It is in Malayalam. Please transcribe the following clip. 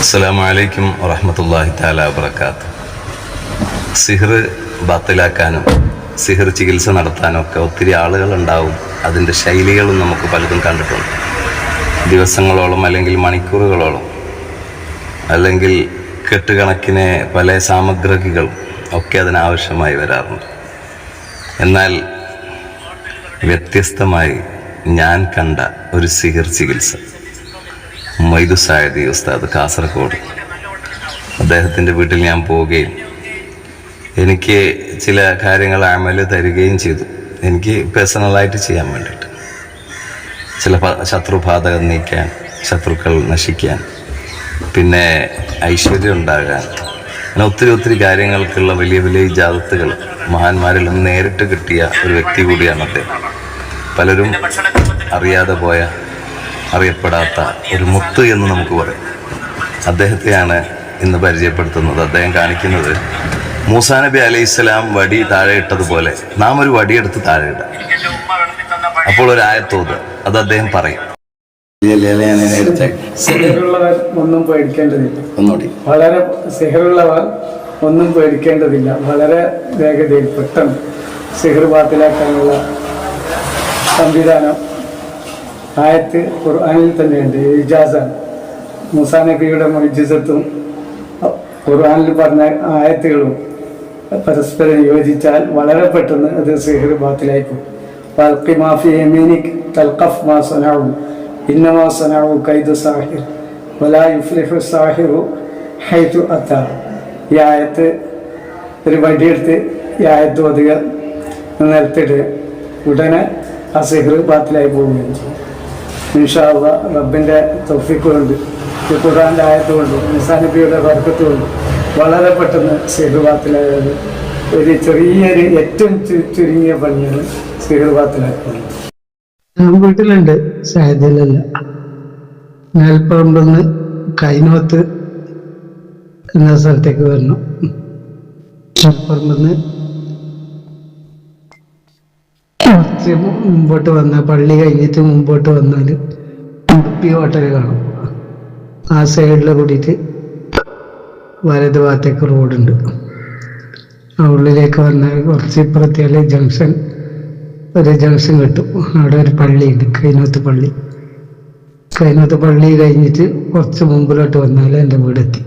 അസ്സലാമു അലൈക്കും വറഹ്മത്തുള്ളാഹി തആല വബറകാത്ത്. സിഹർ ബാത്തിലാക്കാനും സിഹർ ചികിത്സ നടത്താനും ഒക്കെ ഒത്തിരി ആളുകൾ ഉണ്ടാവും അതിന്റെ ശൈലികളും നമുക്ക് പലതും കണ്ടിട്ടുണ്ട്. ദിവസങ്ങളോളം അല്ലെങ്കിൽ മണിക്കൂറുകളോളം അല്ലെങ്കിൽ കെട്ടുകണക്കിന് പല സാമഗ്രികളും ഒക്കെ അതിനാവശ്യമായി വരാറുണ്ട്. എന്നാൽ വ്യത്യസ്തമായി ഞാൻ കണ്ട ഒരു സിഹർ ചികിത്സ മൊയ്തു സായദി ഉസ്താദ് കാസർഗോഡ്. അദ്ദേഹത്തിന്റെ വീട്ടിൽ ഞാൻ പോവുകയും എനിക്ക് ചില കാര്യങ്ങൾ അമൽ തരികയും ചെയ്തു. എനിക്ക് പേഴ്സണലായിട്ട് ചെയ്യാൻ വേണ്ടിയിട്ട്. ചില ശത്രുബാധകൾ നീക്കാൻ ശത്രുക്കൾ നശിക്കാൻ പിന്നെ ഐശ്വര്യം ഉണ്ടാകാൻ അങ്ങനെ ഒത്തിരി ഒത്തിരി കാര്യങ്ങൾക്കുള്ള വലിയ വലിയ ഇജാദത്തുകൾ മഹാന്മാരിൽ നിന്ന് നേരിട്ട് കിട്ടിയ ഒരു വ്യക്തി കൂടിയാണ് അദ്ദേഹം. പലരും അറിയാതെ പോയ അറിയപ്പെടാത്ത ഒരു മുത്ത് എന്ന് നമുക്ക് പറയാം. അദ്ദേഹത്തെയാണ് ഇന്ന് പരിചയപ്പെടുത്തുന്നത്. അദ്ദേഹം കാണിക്കുന്നത് മൂസാ നബി അലൈഹി സ്വലാം വടി താഴെ ഇട്ടതുപോലെ നാം ഒരു വടിയെടുത്ത് താഴെ ഇടാം. അപ്പോൾ ഒരു ആയത്തോത് അത് അദ്ദേഹം പറയും. ഒന്നും പേടിക്കേണ്ടതില്ല. ഒന്നുകൂടി. വളരെ സിഹറുള്ളവർ ഒന്നും പേടിക്കേണ്ടതില്ല. വളരെ വേഗതയിൽ പെട്ടെന്ന് സിഹർ ബാത്തിലാക്കാനുള്ള സംവിധാനം ആയത്ത് ഖുർആാനിൽ തന്നെയുണ്ട് ഇജാസാണ്. മൂസാ നബിയുടെ മൊയ്ജിസത്തും ഖുർആാനിൽ പറഞ്ഞ ആയത്തുകളും പരസ്പരം യോജിച്ചാൽ വളരെ പെട്ടെന്ന് അത് സിഹർ ബാത്തിലായി പോകും ഫൽഖി മാഫി യമീനിക് തൽഖഫ് മാ സനഉ ഇന്നമാ സനഉ കൈദു സാഹിർ വലാ യുഫ്ലിഹു സാഹിറു ഹൈതു അത്താ. ഈ ആയത്ത് ഒരു വടിയെടുത്ത് ഈ ആയത്ത് ഒതുക നിലത്തിടുക ഉടനെ ആ സിഹർ ബാത്തിലായി പോവുകയും ചെയ്യും. ഇൻഷാള്ള റബ്ബിന്റെ തൊഫിക്ക് കൊണ്ട് ഈ ഖുർആന്റെ ആയത്ത് നിസാനബിയുടെ വർക്കത്ത് കൊണ്ട് വളരെ പെട്ടെന്ന് സിഹർബാത്തിലായത് ഒരു ചെറിയൊരു ഏറ്റവും ചുരുങ്ങിയ പണിയാണ് സിഹർബാത്തിലാക്കുന്നത് ഞാൻ വീട്ടിലുണ്ട്. സാധ്യതയിലല്ല മേൽപ്പറമ്പെന്ന് കൈനോത്ത് എന്ന സ്ഥലത്തേക്ക് വരണം. മേൽപ്പറമ്പെന്ന് കുറച്ച് മുമ്പോട്ട് വന്ന പള്ളി കഴിഞ്ഞിട്ട് മുമ്പോട്ട് വന്നാൽ ഉടുപ്പി ഹോട്ടൽ കാണും. ആ സൈഡിൽ കൂടിയിട്ട് വലത് ഭാഗത്തേക്ക് റോഡുണ്ട്. ആ ഉള്ളിലേക്ക് വന്നാൽ കുറച്ച് ഇപ്പുറത്തിയാൽ ജംഗ്ഷൻ ഒരു ജംഗ്ഷൻ കിട്ടും. അവിടെ ഒരു പള്ളിയുണ്ട് കൈനോത്ത് പള്ളി. കൈനോത്ത് പള്ളി കഴിഞ്ഞിട്ട് കുറച്ച് മുമ്പിലോട്ട് വന്നാൽ എന്റെ വീടെത്തി.